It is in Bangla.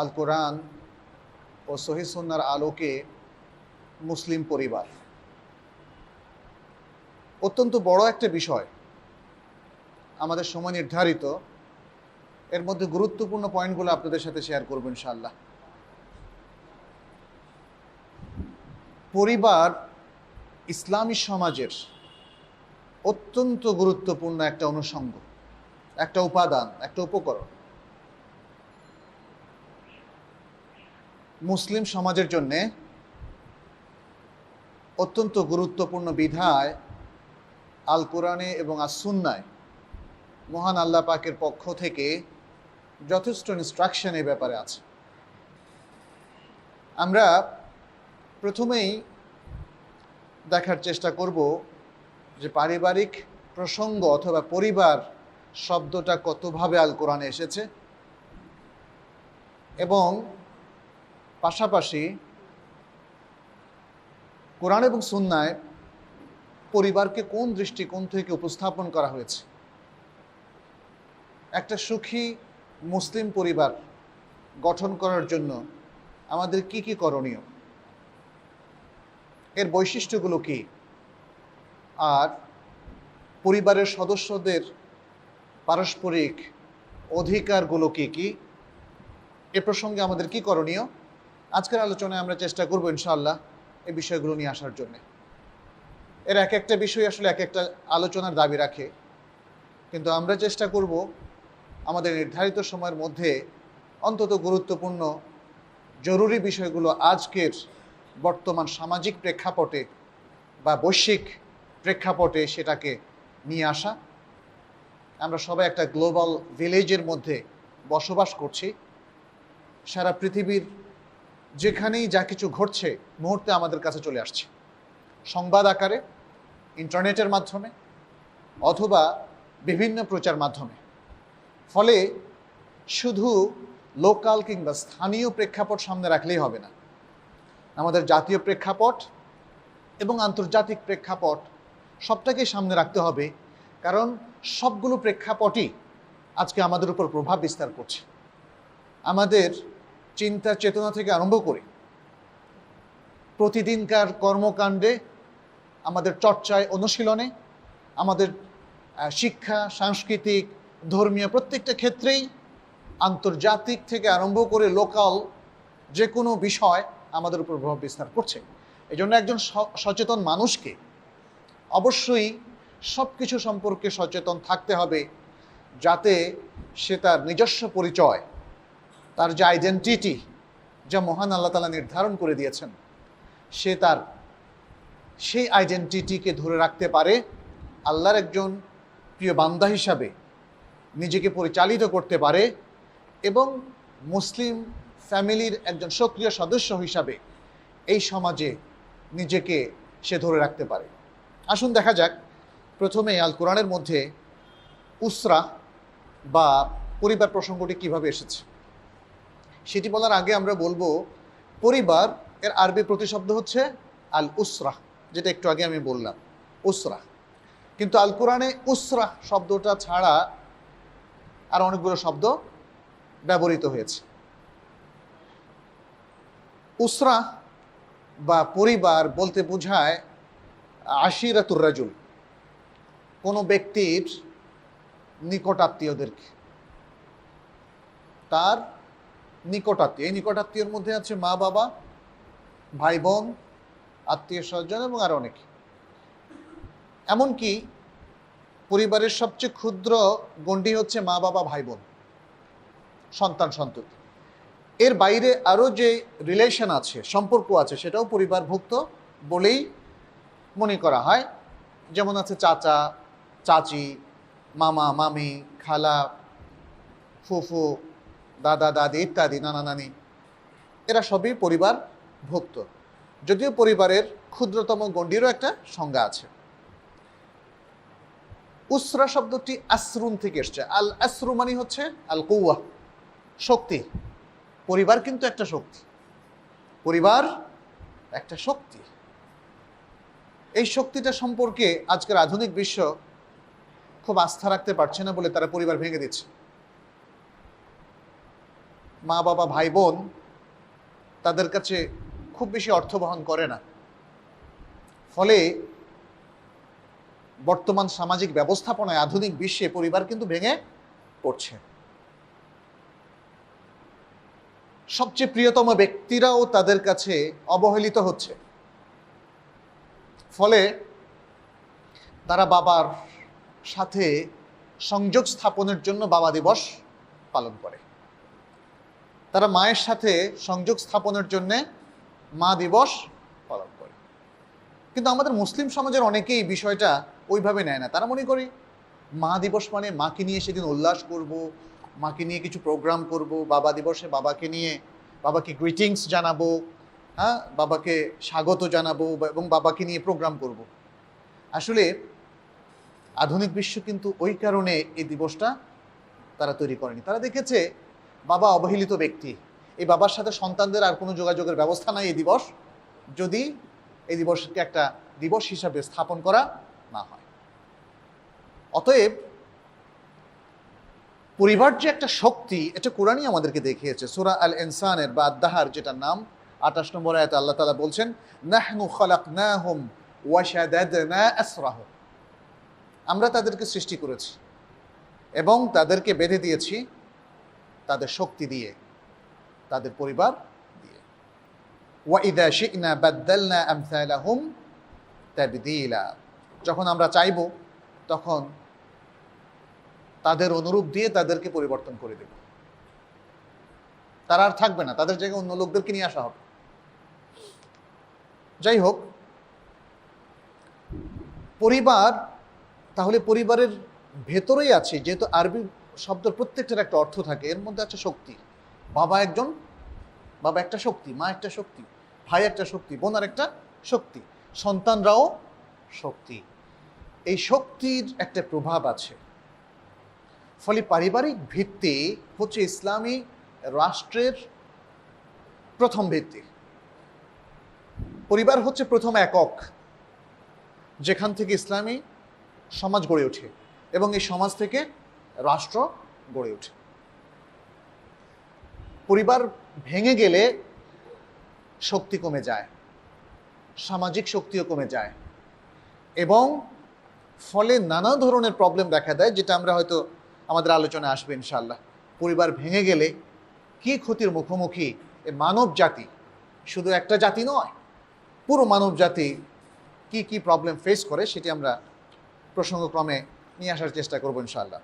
আল কোরআন ও সহিসন্নার আলোকে মুসলিম পরিবার। অত্যন্ত বড় একটা বিষয় আমাদের সময় নির্ধারিত। এর মধ্যে গুরুত্বপূর্ণ পয়েন্টগুলো আপনাদের সাথে শেয়ার করব ইনশাল্লাহ পরিবার ইসলামী সমাজের অত্যন্ত গুরুত্বপূর্ণ একটা অনুষঙ্গ, একটা উপাদান, একটা উপকরণ। মুসলিম সমাজের জন্যে অত্যন্ত গুরুত্বপূর্ণ বিধায় আল কোরআনে এবং আসুন্নায় মহান আল্লাহ পাকের পক্ষ থেকে যথেষ্ট ইনস্ট্রাকশন এই ব্যাপারে আছে। আমরা প্রথমেই দেখার চেষ্টা করব যে পারিবারিক প্রসঙ্গ অথবা পরিবার শব্দটা কতভাবে আল কোরআনে এসেছে এবং পাশাপাশি কোরআন এবং সুন্নায় পরিবারকে কোন দৃষ্টিকোণ থেকে উপস্থাপন করা হয়েছে? একটা সুখী মুসলিম পরিবার গঠন করার জন্য আমাদের কি কি করণীয়? এর বৈশিষ্ট্যগুলো কি? আর পরিবারের সদস্যদের পারস্পরিক অধিকারগুলো কি কি? এ প্রসঙ্গে আমাদের কি করণীয়? আজকের আলোচনায় আমরা চেষ্টা করব ইনশাআল্লাহ এই বিষয়গুলো নিয়ে আসার জন্য। এর এক একটা বিষয় আসলে এক একটা আলোচনার দাবি রাখে। কিন্তু আমরা চেষ্টা করব আমাদের নির্ধারিত সময়ের মধ্যে অন্তত গুরুত্বপূর্ণ জরুরি বিষয়গুলো আজকের বর্তমান সামাজিক প্রেক্ষাপটে বা বৈশ্বিক প্রেক্ষাপটে সেটাকে নিয়ে আসা। আমরা সবাই একটা গ্লোবাল ভিলেজের মধ্যে বসবাস করছি। সারা পৃথিবীর যেখানেই যা কিছু ঘটছে, মুহূর্তে আমাদের কাছে চলে আসছে। সংবাদ আকারে, ইন্টারনেটের মাধ্যমে, অথবা বিভিন্ন প্রচার মাধ্যমে। ফলে শুধু লোকাল কিংবা স্থানীয় প্রেক্ষাপট সামনে রাখলেই হবে না। আমাদের জাতীয় প্রেক্ষাপট এবং আন্তর্জাতিক প্রেক্ষাপট সবটাকেই সামনে রাখতে হবে, কারণ সবগুলো প্রেক্ষাপটই আজকে আমাদের উপর প্রভাব বিস্তার করছে। আমাদের চিন্তা চেতনা থেকে আরম্ভ করে প্রতিদিনকার কর্মকাণ্ডে আমাদের চর্চায় অনুশীলনে, আমাদের শিক্ষা, সাংস্কৃতিক, ধর্মীয় প্রত্যেকটা ক্ষেত্রেই আন্তর্জাতিক থেকে আরম্ভ করে লোকাল যে কোনো বিষয় আমাদের উপর প্রভাব বিস্তার করছে। এই জন্য একজন সচেতন মানুষকে অবশ্যই সব কিছু সম্পর্কে সচেতন থাকতে হবে যাতে সে তার নিজস্ব পরিচয় তার যে আইডেন্টিটি যা মহান আল্লাহ তালা নির্ধারণ করে দিয়েছেন, সে তার সেই আইডেন্টিটিকে ধরে রাখতে পারে আল্লাহর একজন প্রিয় বান্দা হিসাবে নিজেকে পরিচালিত করতে পারে এবং মুসলিম ফ্যামিলির একজন সক্রিয় সদস্য হিসাবে এই সমাজে নিজেকে সে ধরে রাখতে পারে। আসুন দেখা যাক প্রথমে আল কোরআনের মধ্যে উসরা বা পরিবার প্রসঙ্গটি কীভাবে এসেছে। সেটি বলার আগে আমরা বলব, পরিবার এর আরবি প্রতিশব্দ হচ্ছে আল উসরা যেটা একটু আগে আমি বললাম। উসরা। কিন্তু আল কোরআনে উসরা শব্দটা ছাড়া আর অনেকগুলো শব্দ ব্যবহৃত হয়েছে। উসরা বা পরিবার বলতে বোঝায় আশিরাতুর রাজুল, কোনো ব্যক্তির নিকটাত্মীয়দেরকে তার নিকটাত্মীয়। এই নিকটাত্মীয়র মধ্যে আছে মা, বাবা, ভাই, বোন, আত্মীয় স্বজন এবং আরও অনেকে। এমনকি পরিবারের সবচেয়ে ক্ষুদ্র গণ্ডি হচ্ছে মা, বাবা, ভাই, বোন, সন্তান, সন্ততি। এর বাইরে আরও যে রিলেশন আছে, সম্পর্ক আছে, সেটাও পরিবারভুক্ত বলেই মনে করা হয়। যেমন আছে চাচা, চাচি, মামা, মামি, খালা, ফুফু দাদা, দাদি ইত্যাদি, নানা, নানি। এরা সবই পরিবার ভুক্ত। যদিও পরিবারের ক্ষুদ্রতম গণ্ডিরও একটা সংজ্ঞা আছে। উসরা শব্দটি আসরুন থেকে এসছে। আল আসরু মানে হচ্ছে আল কৌয়া শক্তি। পরিবার কিন্তু একটা শক্তি। পরিবার একটা শক্তি। এই শক্তিটা সম্পর্কে আজকের আধুনিক বিশ্ব খুব আস্থা রাখতে পারছে না বলে তারা পরিবার ভেঙে দিচ্ছে। মা বাবা ভাই বোন তাদের কাছে খুব বেশি অর্থ বহন করে না। ফলে বর্তমান সামাজিক ব্যবস্থাপনায় আধুনিক বিশ্বে পরিবার কিন্তু ভেঙে পড়ছে। সবচেয়ে প্রিয়তম ব্যক্তিরাও তাদের কাছে অবহেলিত হচ্ছে। ফলে তারা বাবার সাথে সংযোগ স্থাপনের জন্য বাবা দিবস পালন করে। তারা মায়ের সাথে সংযোগ স্থাপনের জন্যে মা দিবস পালন করে। কিন্তু আমাদের মুসলিম সমাজের অনেকেই বিষয়টা ওইভাবে নেয় না। তারা মনে করে, মা দিবস মানে মাকে নিয়ে সেদিন উল্লাস করব, মাকে নিয়ে কিছু প্রোগ্রাম করব, বাবা দিবসে বাবাকে নিয়ে বাবাকে গ্রিটিংস জানাব হ্যাঁ বাবাকে স্বাগত জানাব এবং বাবাকে নিয়ে প্রোগ্রাম করব। আসলে আধুনিক বিশ্ব কিন্তু ওই কারণে এই দিবসটা তারা তৈরি করেনি। তারা দেখেছে বাবা অবহেলিত ব্যক্তি। এই বাবার সাথে সন্তানদের আর কোনো যোগাযোগের ব্যবস্থা নাই এই দিবস। যদি এই দিবসকে একটা দিবস হিসাবে স্থাপন করা না হয়। অতএব পরিবার যে একটা শক্তি, এটা কোরআনই আমাদেরকে দেখিয়েছে। সুরা আল ইনসানের বা আদাহার যেটা নাম, আঠাশ নম্বর আয়াতে আল্লাহ তালা বলছেন, নাহনু ওয়া শাদাদনা আসরাহুম। আমরা তাদেরকে সৃষ্টি করেছি এবং তাদেরকে বেঁধে দিয়েছি। তাদের শক্তি দিয়ে, তাদের পরিবার দিয়ে। ওয়াইদা শিকনা বাদ্দালনা আমসালাহুম তাবদীলা। যখন আমরা চাইব, তখন তাদের অনুরূপ দিয়ে তাদেরকে পরিবর্তন করে দেব। তারা আর থাকবে না, তাদের জায়গায় অন্য লোকদেরকে নিয়ে আসা হবে। যাই হোক, পরিবার, তাহলে পরিবারের ভেতরেই আছে, যেহেতু আরবি শব্দের প্রত্যেকটার একটা অর্থ থাকে। এর মধ্যে আছে শক্তি। বাবা একজন, বাবা একটা শক্তি, মা একটা শক্তি, ভাই একটা শক্তি, বোন আর একটা শক্তি, সন্তানরাও শক্তি। এই শক্তির একটা প্রভাব আছে। ফলে পারিবারিক ভিত্তি হচ্ছে ইসলামী রাষ্ট্রের প্রথম ভিত্তি। পরিবার হচ্ছে প্রথম একক, যেখান থেকে ইসলামী সমাজ গড়ে ওঠে এবং এই সমাজ থেকে রাষ্ট্র গড়ে ওঠে। পরিবার ভেঙে গেলে শক্তি কমে যায়, সামাজিক শক্তিও কমে যায় এবং ফলে নানা ধরনের প্রবলেম দেখা দেয়, যেটা আমরা হয়তো আমাদের আলোচনায় আসবে ইনশাল্লাহ পরিবার ভেঙে গেলে কি ক্ষতির মুখোমুখি এ মানব জাতি? শুধু একটা জাতি নয়, পুরো মানব জাতি কি কি প্রবলেম ফেস করে সেটি আমরা প্রসঙ্গক্রমে নিয়ে আসার চেষ্টা করব ইনশাল্লাহ